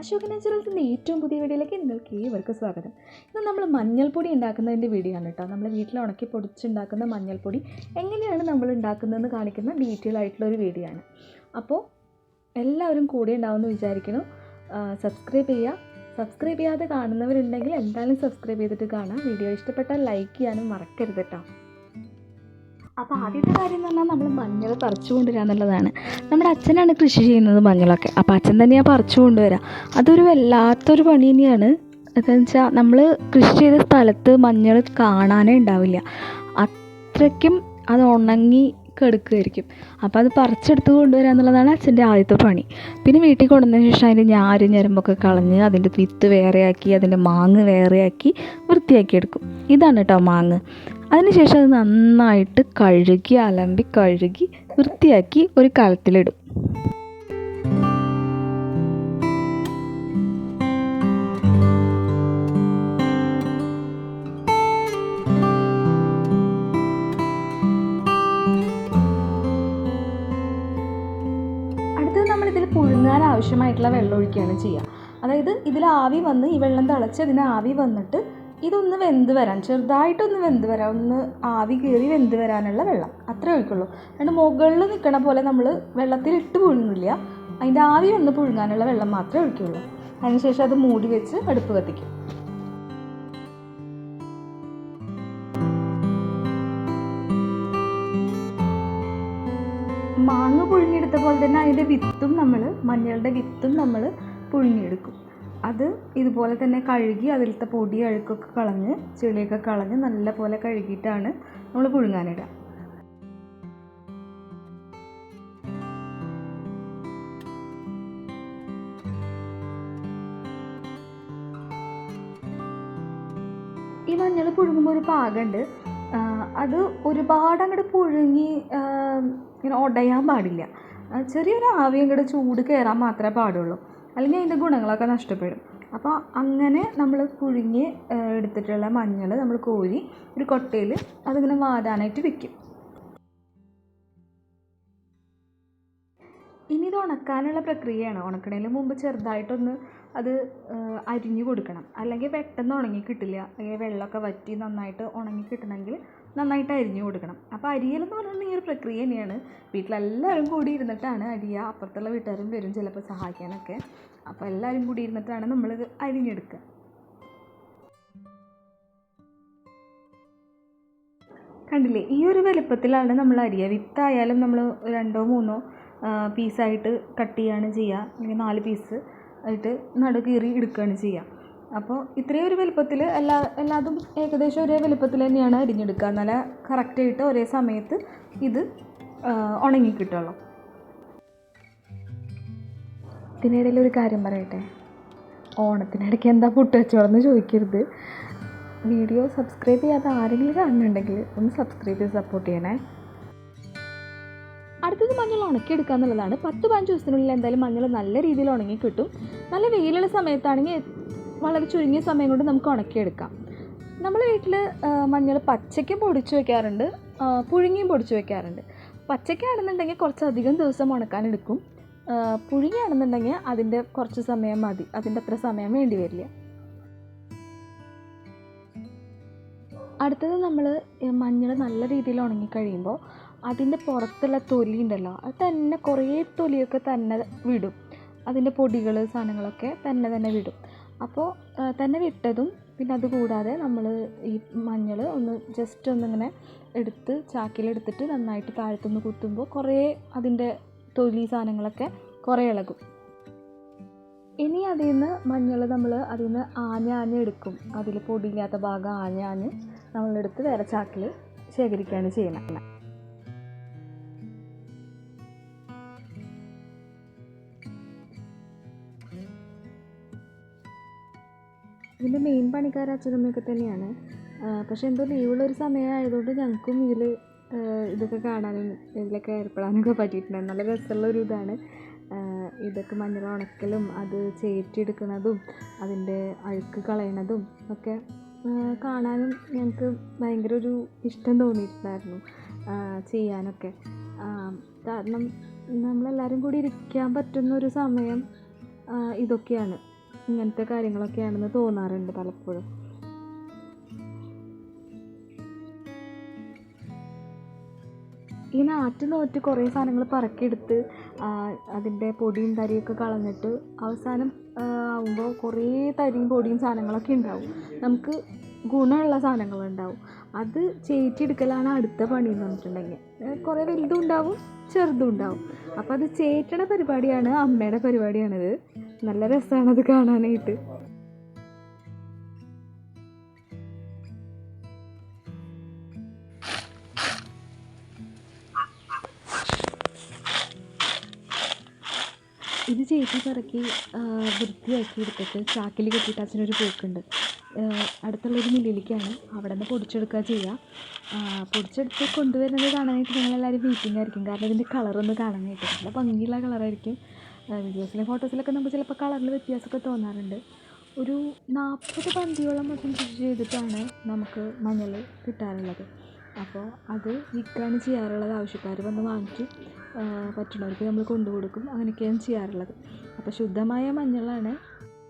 അശോക നാച്ചുറൽസിന്റെ ഏറ്റവും പുതിയ വീഡിയോയിലേക്ക് നിങ്ങൾക്ക് ഏവർക്കും സ്വാഗതം. ഇന്ന് നമ്മൾ മഞ്ഞൾപ്പൊടി ഉണ്ടാക്കുന്നതിന്റെ വീഡിയോ ആണ് കേട്ടോ. നമ്മൾ വീട്ടിൽ ഉണക്കി പൊടിച്ചുണ്ടാക്കുന്ന മഞ്ഞൾപ്പൊടി എങ്ങനെയാണ് നമ്മൾ ഉണ്ടാക്കുന്നതെന്ന് കാണിക്കുന്ന ഡീറ്റെയിൽ ആയിട്ടുള്ള ഒരു വീഡിയോ ആണ് അപ്പോൾ എല്ലാവരും കൂടെ ഉണ്ടാവുമെന്ന് വിചാരിക്കുന്നു. സബ്സ്ക്രൈബ് ചെയ്യുക. സബ്സ്ക്രൈബ് ചെയ്യാതെ കാണുന്നവരുണ്ടെങ്കിൽ എന്തായാലും സബ്സ്ക്രൈബ് ചെയ്തിട്ട് കാണാം. വീഡിയോ ഇഷ്ടപ്പെട്ടാൽ ലൈക്ക് ചെയ്യാനും മറക്കരുത് കേട്ടോ. അപ്പോൾ ആദ്യത്തെ കാര്യം എന്ന് പറഞ്ഞാൽ നമ്മൾ മഞ്ഞൾ പറിച്ചു കൊണ്ടുവരിക എന്നുള്ളതാണ്. നമ്മുടെ അച്ഛനാണ് കൃഷി ചെയ്യുന്നത് മഞ്ഞളൊക്കെ. അപ്പോൾ അച്ഛൻ തന്നെയാണ് പറിച്ചു കൊണ്ടുവരിക അതൊരു വല്ലാത്തൊരു പണി തന്നെയാണ്. എന്താണെന്ന് വെച്ചാൽ നമ്മൾ കൃഷി ചെയ്ത സ്ഥലത്ത് മഞ്ഞൾ കാണാനേ ഉണ്ടാവില്ല. അത്രയ്ക്കും അത് ഉണങ്ങി കെടുക്കുമായിരിക്കും അപ്പോൾ അത് പറിച്ചെടുത്ത് കൊണ്ടുവരിക എന്നുള്ളതാണ് അച്ഛന്റെ ആദ്യത്തെ പണി. പിന്നെ വീട്ടിൽ കൊണ്ടുവന്നതിന് ശേഷം അതിന്റെ ഞാര് ഞരമ്പൊക്കെ കളഞ്ഞ് അതിന്റെ വിത്ത് വേറെയാക്കി അതിന്റെ മാങ്ങ് വേറെയാക്കി വൃത്തിയാക്കി എടുക്കും ഇതാണ് കേട്ടോ മാങ്ങ്. അതിനുശേഷം അത് നന്നായിട്ട് കഴുകി അലമ്പി കഴുകി വൃത്തിയാക്കി ഒരു കലത്തിലിടും. പുഴുങ്ങാൻ ആവശ്യമായിട്ടുള്ള വെള്ളം ഒഴിക്കുകയാണ് ചെയ്യുക. അതായത് ഇതിൽ ആവി വന്ന് ഈ വെള്ളം തിളച്ച് ഇതിന് ആവി വന്നിട്ട് ഇതൊന്ന് വെന്ത് വരാൻ ചെറുതായിട്ടൊന്ന് വെന്ത് വരാൻ ഒന്ന് ആവി കയറി വെന്ത് വരാനുള്ള വെള്ളം. അത്രേ ഒഴിക്കുള്ളൂ. അതുകൊണ്ട് മുകളിൽ നിൽക്കണ പോലെ നമ്മൾ വെള്ളത്തിലിട്ട് പുഴുങ്ങില്ല. അതിന്റെ ആവി ഒന്ന് പുഴുങ്ങാനുള്ള വെള്ളം മാത്രമേ ഒഴിക്കുള്ളൂ. അതിനുശേഷം അത് മൂടി വെച്ച് അടുപ്പ് കത്തിക്കും. മാങ്ങ പുഴുങ്ങിയെടുത്ത പോലെ തന്നെ അതിന്റെ വിത്തും നമ്മൾ മഞ്ഞളുടെ വിത്തും നമ്മൾ പുഴുങ്ങിയെടുക്കും. അത് ഇതുപോലെ തന്നെ കഴുകി അതിലത്തെ പൊടി അഴുക്കൊക്കെ കളഞ്ഞ് ചെളിയൊക്കെ കളഞ്ഞ് നല്ല പോലെ കഴുകിയിട്ടാണ് നമ്മൾ പുഴുങ്ങാനിടുക ഈ മഞ്ഞൾ പുഴുങ്ങുമ്പോൾ ഒരു പാകമുണ്ട് അത് ഒരുപാട് അങ്ങോട്ട് പുഴുങ്ങി ഇങ്ങനെ ഉടയാൻ പാടില്ല. ചെറിയൊരു ആവി അങ്ങോട്ട് ചൂട് കയറാൻ മാത്രമേ പാടുള്ളൂ. അല്ലെങ്കിൽ അതിന്റെ ഗുണങ്ങളൊക്കെ നഷ്ടപ്പെടും. അപ്പോൾ അങ്ങനെ നമ്മൾ പുഴുങ്ങി എടുത്തിട്ടുള്ള മഞ്ഞൾ നമ്മൾ കോരി ഒരു കൊട്ടയിൽ അതിങ്ങനെ വാടാനായിട്ട് വെക്കും. ഇനി ഇത് ഉണക്കാനുള്ള പ്രക്രിയയാണ്? ഉണക്കണതിന് മുമ്പ് ചെറുതായിട്ടൊന്ന് അത് അരിഞ്ഞു കൊടുക്കണം. അല്ലെങ്കിൽ പെട്ടെന്ന് ഉണങ്ങി കിട്ടില്ല. അല്ലെങ്കിൽ വെള്ളമൊക്കെ വറ്റി നന്നായിട്ട് ഉണങ്ങി കിട്ടണമെങ്കിൽ നന്നായിട്ട് അരിഞ്ഞു കൊടുക്കണം. അപ്പോൾ അരിയലെന്ന് പറയുന്നത് ഈ ഒരു പ്രക്രിയ തന്നെയാണ്. വീട്ടിലെല്ലാവരും കൂടി ഇരുന്നിട്ടാണ് അരിയുക അപ്പുറത്തുള്ള വീട്ടുകാരും വരും ചിലപ്പോൾ സഹായിക്കാനൊക്കെ. അപ്പോൾ എല്ലാവരും കൂടി ഇരുന്നിട്ടാണ് നമ്മൾ അരിഞ്ഞെടുക്കുക. കണ്ടില്ലേ? ഈ ഒരു വലുപ്പത്തിലാണ് നമ്മൾ അരിയുക വിത്തായാലും നമ്മൾ രണ്ടോ മൂന്നോ പീസായിട്ട് കട്ട് ചെയ്യുകയാണ് ചെയ്യുക. അല്ലെങ്കിൽ നാല് പീസ് ആയിട്ട് നടു കീറി എടുക്കുകയാണ് ചെയ്യുക. അപ്പോൾ ഇത്രയും ഒരു വലുപ്പത്തിൽ എല്ലാ എല്ലാതും ഏകദേശം ഒരേ വലുപ്പത്തിൽ തന്നെയാണ് അരിഞ്ഞെടുക്കുക. നല്ല കറക്റ്റായിട്ട് ഒരേ സമയത്ത് ഇത് ഉണങ്ങിക്കിട്ടുള്ളൂ ഉണങ്ങി കിട്ടുള്ളൂ ഇതിനിടയിൽ ഒരു കാര്യം പറയട്ടെ? ഓണത്തിനിടയ്ക്ക് എന്താ പുട്ട് വെച്ചോളെന്ന് ചോദിക്കരുത്. വീഡിയോ സബ്സ്ക്രൈബ് ചെയ്യാതെ ആരെങ്കിലും കാണുന്നുണ്ടെങ്കിൽ ഒന്ന് സബ്സ്ക്രൈബ് ചെയ്ത് സപ്പോർട്ട് ചെയ്യണേ. അടുത്തത് മഞ്ഞൾ ഉണക്കിയെടുക്കുക എന്നുള്ളതാണ്. പത്ത് പതിനഞ്ച് ദിവസത്തിനുള്ളിൽ എന്തായാലും മഞ്ഞൾ നല്ല രീതിയിൽ ഉണങ്ങി കിട്ടും. നല്ല വെയിലുള്ള സമയത്താണെങ്കിൽ വളരെ ചുരുങ്ങിയ സമയം കൊണ്ട് നമുക്ക് ഉണക്കിയെടുക്കാം. നമ്മൾ വീട്ടിൽ മഞ്ഞൾ പച്ചയ്ക്കും പൊടിച്ച് വെക്കാറുണ്ട്. ആ, പുഴുങ്ങിയും പൊടിച്ച് വെക്കാറുണ്ട്. പച്ചയ്ക്കാണെന്നുണ്ടെങ്കിൽ കുറച്ചധികം ദിവസം ഉണക്കാനെടുക്കും പുഴുങ്ങിയാണെന്നുണ്ടെങ്കിൽ അതിന്റെ കുറച്ച് സമയം മതി. അതിന്റെ അത്ര സമയം വേണ്ടി വരില്ല. അടുത്തത് നമ്മൾ മഞ്ഞൾ നല്ല രീതിയിൽ ഉണങ്ങിക്കഴിയുമ്പോൾ അതിന്റെ പുറത്തുള്ള തൊലി ഉണ്ടല്ലോ അത് തന്നെ കുറേ തൊലിയൊക്കെ തന്നെ വിടും. അതിന്റെ പൊടികൾ സാധനങ്ങളൊക്കെ തന്നെ തന്നെ വിടും. അപ്പോൾ തന്നെ വിട്ടതും പിന്നെ അതുകൂടാതെ നമ്മൾ ഈ മഞ്ഞൾ ഒന്ന് ജസ്റ്റ് ഒന്നിങ്ങനെ എടുത്ത് ചാക്കിലെടുത്തിട്ട് നന്നായിട്ട് താഴത്തുനിന്ന് കുത്തുമ്പോൾ കുറേ അതിന്റെ തൊലി സാധനങ്ങളൊക്കെ കുറേ ഇളകും. ഇനി അതിൽ നിന്ന് മഞ്ഞൾ നമ്മൾ അതിൽ നിന്ന് ആഞ്ഞാഞ്ഞ് എടുക്കും. അതിൽ പൊടിയില്ലാത്ത ഭാഗം ആഞ്ഞാഞ്ഞ് നമ്മളെടുത്ത് വേറെ ചാക്കിൽ ശേഖരിക്കുകയാണ് ചെയ്യുന്നത്. ഇതിന്റെ മെയിൻ പണിക്കാർ അച്ഛനമ്മയൊക്കെ തന്നെയാണ്. പക്ഷേ എന്തോ ലീവുള്ളൊരു സമയമായതുകൊണ്ട് ഞങ്ങൾക്കും ഇതിൽ ഇതൊക്കെ കാണാനും ഇതിലൊക്കെ ഏർപ്പെടാനൊക്കെ പറ്റിയിട്ടുണ്ടായിരുന്നു നല്ല രസമുള്ള ഒരു ഇതാണ് ഇതൊക്കെ മഞ്ഞൾ ഉണക്കലും അത് ചേറ്റിയെടുക്കുന്നതും അതിന്റെ അഴുക്ക് കളയണതും ഒക്കെ കാണാനും ഞങ്ങൾക്ക് ഭയങ്കര ഒരു ഇഷ്ടം തോന്നിയിട്ടുണ്ടായിരുന്നു ചെയ്യാനൊക്കെ. കാരണം നമ്മളെല്ലാവരും കൂടി ഇരിക്കാൻ പറ്റുന്ന ഒരു സമയം ഇതൊക്കെയാണ്. ഇങ്ങനത്തെ കാര്യങ്ങളൊക്കെയാണെന്ന് തോന്നാറുണ്ട് പലപ്പോഴും. ഈ നാറ്റ് നോറ്റ് കുറേ സാധനങ്ങൾ പറക്കിയെടുത്ത് അതിന്റെ പൊടിയും തരിയൊക്കെ കളഞ്ഞിട്ട് അവസാനം ആവുമ്പോൾ കുറേ തരിയും പൊടിയും സാധനങ്ങളൊക്കെ ഉണ്ടാവും. നമുക്ക് ഗുണമുള്ള സാധനങ്ങളുണ്ടാവും. അത് ചേറ്റിയെടുക്കലാണ് അടുത്ത പണി എന്ന് പറഞ്ഞിട്ടുണ്ടെങ്കിൽ കുറേ വലുതും ഉണ്ടാവും ചെറുതും ഉണ്ടാവും. അപ്പോൾ അത് ചേറ്റണ പരിപാടിയാണ് അമ്മയുടെ പരിപാടിയാണിത്. നല്ല രസമാണ് അത് കാണാനായിട്ട്. ഇത് ചേച്ചി പറക്കി വൃത്തിയാക്കി എടുത്തിട്ട് ചാക്കിൽ കെട്ടിയിട്ട് അച്ഛനൊരു പോക്കുണ്ട്. അടുത്തുള്ളൊരു മില്ലിലേക്കാണ് അവിടെ നിന്ന് പൊടിച്ചെടുക്കുക ചെയ്യുക. പൊടിച്ചെടുത്ത് കൊണ്ടുവരുന്നത് കാണാനായിട്ട് ഞങ്ങളെല്ലാവരും വെയിറ്റിംഗ് ആയിരിക്കും. കാരണം ഇതിന്റെ കളറൊന്ന് കാണാനായിട്ട്. നല്ല ഭംഗിയുള്ള കളറായിരിക്കും വീഡിയോസിലെ ഫോട്ടോസിലൊക്കെ നമുക്ക് ചിലപ്പോൾ കളറിൽ വ്യത്യാസമൊക്കെ തോന്നാറുണ്ട്. ഒരു നാൽപ്പത് പന്തിയോളം മൊത്തം കൃഷി ചെയ്തിട്ടാണ് നമുക്ക് മഞ്ഞൾ കിട്ടാറുള്ളത്. അപ്പോൾ അത് വിൽക്കുകയാണ് ചെയ്യാറുള്ളത് ആവശ്യക്കാർ വന്ന് വാങ്ങിച്ച് പറ്റുന്നവർക്ക് നമ്മൾ കൊണ്ടു കൊടുക്കും അങ്ങനെയൊക്കെയാണ് ചെയ്യാറുള്ളത്. അപ്പോൾ ശുദ്ധമായ മഞ്ഞളാണ്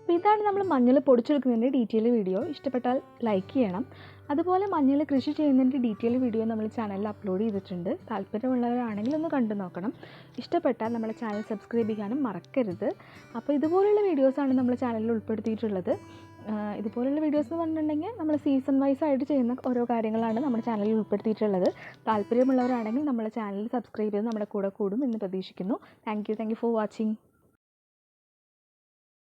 അപ്പോൾ ഇതാണ് നമ്മൾ മഞ്ഞൾ പൊടിച്ചെടുക്കുന്നതിന്റെ ഡീറ്റെയിൽ വീഡിയോ ഇഷ്ടപ്പെട്ടാൽ ലൈക്ക് ചെയ്യണം. അതുപോലെ മഞ്ഞൾ കൃഷി ചെയ്യുന്നതിന്റെ ഡീറ്റെയിൽ വീഡിയോ നമ്മൾ ചാനലിൽ അപ്ലോഡ് ചെയ്തിട്ടുണ്ട്. താല്പര്യമുള്ളവരാണെങ്കിൽ ഒന്ന് കണ്ടു നോക്കണം. ഇഷ്ടപ്പെട്ടാൽ നമ്മുടെ ചാനൽ സബ്സ്ക്രൈബ് ചെയ്യാനും മറക്കരുത്. അപ്പോൾ ഇതുപോലുള്ള വീഡിയോസാണ് നമ്മൾ ചാനലിൽ ഉൾപ്പെടുത്തിയിട്ടുള്ളത്. ഇതുപോലുള്ള വീഡിയോസ് എന്ന് പറഞ്ഞിട്ടുണ്ടെങ്കിൽ നമ്മൾ സീസൺ വൈസ് ആയിട്ട് ചെയ്യുന്ന ഓരോ കാര്യങ്ങളാണ് നമ്മുടെ ചാനലിൽ ഉൾപ്പെടുത്തിയിട്ടുള്ളത്. താല്പര്യമുള്ളവരാണെങ്കിൽ നമ്മുടെ ചാനൽ സബ്സ്ക്രൈബ് ചെയ്ത് നമ്മുടെ കൂടെ കൂടും എന്ന് പ്രതീക്ഷിക്കുന്നു. Thank you thank you for watching